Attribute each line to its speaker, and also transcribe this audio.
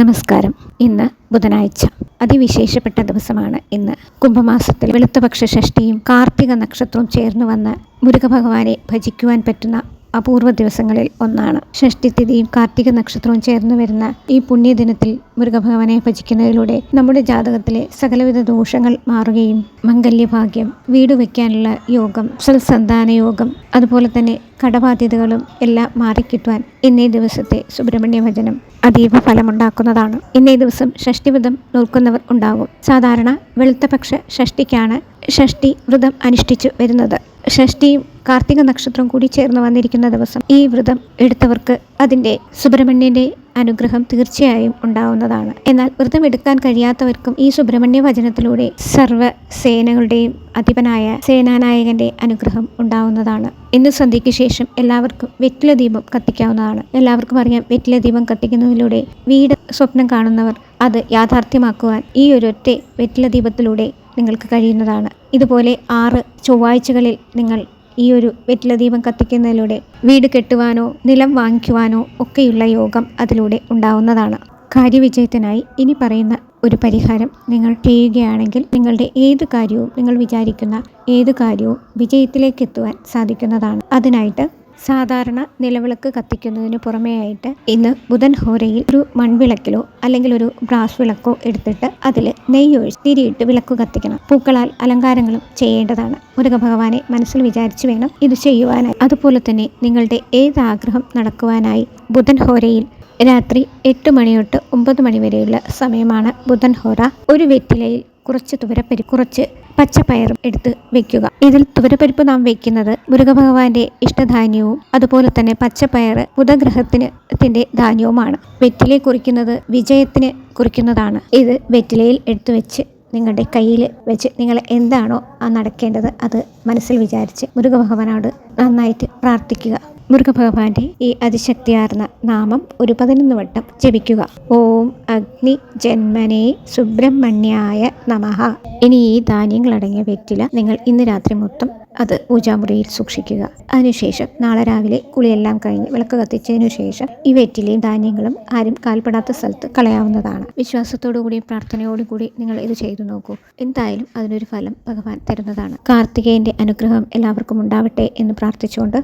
Speaker 1: നമസ്കാരം. ഇന്ന് ബുധനാഴ്ച. അതിവിശേഷപ്പെട്ട ദിവസമാണ് ഇന്ന്. കുംഭമാസത്തിൽ വെളുത്തപക്ഷ ഷഷ്ടിയും കാർത്തിക നക്ഷത്രവും ചേർന്ന് വന്ന് മുരുകഭഗവാനെ ഭജിക്കുവാൻ പറ്റുന്ന അപൂർവ ദിവസങ്ങളിൽ ഒന്നാണ്. ഷഷ്ടിതിഥിയും കാർത്തിക നക്ഷത്രവും ചേർന്ന് വരുന്ന ഈ പുണ്യദിനത്തിൽ മുരുകഭഗവാനെ ഭജിക്കുന്നതിലൂടെ നമ്മുടെ ജാതകത്തിലെ സകലവിധ ദോഷങ്ങൾ മാറുകയും മംഗല്യഭാഗ്യം വീട് വയ്ക്കാനുള്ള യോഗം സൽസന്താന യോഗം അതുപോലെ തന്നെ കടബാധ്യതകളും എല്ലാം മാറിക്കിട്ടുവാൻ ഇന്നേ ദിവസത്തെ സുബ്രഹ്മണ്യ ഭജനം അതീവ ഫലമുണ്ടാക്കുന്നതാണ്. ഇന്നേ ദിവസം ഷഷ്ടിവ്രതം നോക്കുന്നവർ ഉണ്ടാകും. സാധാരണ വെളുത്തപക്ഷ ഷഷ്ടിക്കാണ് ഷഷ്ടി വ്രതം അനുഷ്ഠിച്ചു വരുന്നത്. ഷഷ്ടിയും കാർത്തിക നക്ഷത്രം കൂടി ചേർന്ന് വന്നിരിക്കുന്ന ദിവസം ഈ വ്രതം എടുത്തവർക്ക് അതിന്റെ സുബ്രഹ്മണ്യന്റെ അനുഗ്രഹം തീർച്ചയായും ഉണ്ടാവുന്നതാണ്. എന്നാൽ വ്രതം എടുക്കാൻ കഴിയാത്തവർക്കും ഈ സുബ്രഹ്മണ്യ വചനത്തിലൂടെ സർവ സേനകളുടെയും അധിപനായ സേനാനായകന്റെ അനുഗ്രഹം ഉണ്ടാവുന്നതാണ്. ഇന്ന് സന്ധ്യയ്ക്ക് ശേഷം എല്ലാവർക്കും വെറ്റില ദീപം കത്തിക്കാവുന്നതാണ്. എല്ലാവർക്കും അറിയാം വെറ്റില ദീപം കത്തിക്കുന്നതിലൂടെ വീട് സ്വപ്നം കാണുന്നവർ അത് യാഥാർത്ഥ്യമാക്കുവാൻ ഈ ഒരൊറ്റ വെറ്റില ദീപത്തിലൂടെ നിങ്ങൾക്ക് കഴിയുന്നതാണ്. ഇതുപോലെ ആറ് ചൊവ്വാഴ്ചകളിൽ നിങ്ങൾ ഈ ഒരു വെറ്റില ദീപം കത്തിക്കുന്നതിലൂടെ വീട് കെട്ടുവാനോ നിലം വാങ്ങിക്കുവാനോ ഒക്കെയുള്ള യോഗം അതിലൂടെ ഉണ്ടാവുന്നതാണ്. കാര്യവിജയത്തിനായി ഇനി പറയുന്ന ഒരു പരിഹാരം നിങ്ങൾ ചെയ്യുകയാണെങ്കിൽ നിങ്ങളുടെ ഏത് കാര്യവും നിങ്ങൾ വിചാരിക്കുന്ന ഏത് കാര്യവും വിജയത്തിലേക്ക് എത്തുവാൻ സാധിക്കുന്നതാണ്. അതിനായിട്ട് സാധാരണ നിലവിളക്ക് കത്തിക്കുന്നതിന് പുറമെയായിട്ട് ഇന്ന് ബുധൻ ഹോരയിൽ ഒരു മൺവിളക്കിലോ അല്ലെങ്കിൽ ഒരു ബ്രാസ് വിളക്കോ എടുത്തിട്ട് അതിൽ നെയ്യൊഴിച്ച് തിരിയിട്ട് വിളക്ക് കത്തിക്കണം. പൂക്കളാൽ അലങ്കാരങ്ങളും ചെയ്യേണ്ടതാണ്. മുരുകഭഗവാനെ മനസ്സിൽ വിചാരിച്ചു വേണം ഇത് ചെയ്യുവാനായി. അതുപോലെ തന്നെ നിങ്ങളുടെ ഏത് ആഗ്രഹം നടക്കുവാനായി ബുധൻ ഹോരയിൽ രാത്രി എട്ട് മണി തൊട്ട് ഒമ്പത് മണി വരെയുള്ള സമയമാണ് ബുധൻ ഹോറ ഒരു വെറ്റിലയിൽ കുറച്ച് തുവരപ്പരി കുറച്ച് പച്ചപ്പയറും എടുത്ത് വെക്കുക. ഇതിൽ തുവരപ്പരിപ്പ് നാം വെക്കുന്നത് മുരുകഭഗവാന്റെ ഇഷ്ടധാന്യവും അതുപോലെ തന്നെ പച്ചപ്പയർ ബുധഗ്രഹത്തിന് ത്തിന്റെ ധാന്യവുമാണ്. വെറ്റിലെ കുറിക്കുന്നത് വിജയത്തിന് കുറിക്കുന്നതാണ്. ഇത് വെറ്റിലയിൽ എടുത്തു വെച്ച് നിങ്ങളുടെ കയ്യിൽ വെച്ച് നിങ്ങൾ എന്താണോ ആ നടക്കേണ്ടത് അത് മനസ്സിൽ വിചാരിച്ച് മുരുകഭഗവാനോട് നന്നായിട്ട് പ്രാർത്ഥിക്കുക. മുരുകഭഗവാന്റെ ഈ അതിശക്തിയാർന്ന നാമം ഒരു പതിനൊന്ന് വട്ടം ജപിക്കുക. ഓം അഗ്നി ജന്മനേ സുബ്രഹ്മണ്യായ നമഹ ഇനി ഈ ധാന്യങ്ങളടങ്ങിയ വെറ്റില നിങ്ങൾ ഇന്ന് രാത്രി മൊത്തം അത് പൂജാമുറിയിൽ സൂക്ഷിക്കുക. അതിനുശേഷം നാളെ രാവിലെ കുളിയെല്ലാം കഴിഞ്ഞ് വിളക്ക് കത്തിച്ചതിനു ശേഷം ഈ വെറ്റിലയും ധാന്യങ്ങളും ആരും കാൽപ്പെടാത്ത സ്ഥലത്ത് കളയാവുന്നതാണ്. വിശ്വാസത്തോടു പ്രാർത്ഥനയോടുകൂടി പ്രാർത്ഥനയോടും കൂടി നിങ്ങൾ ഇത് ചെയ്തു നോക്കൂ. എന്തായാലും അതിനൊരു ഫലം ഭഗവാൻ തരുന്നതാണ്. കാർത്തികേയന്റെ അനുഗ്രഹം എല്ലാവർക്കും ഉണ്ടാവട്ടെ എന്ന് പ്രാർത്ഥിച്ചുകൊണ്ട്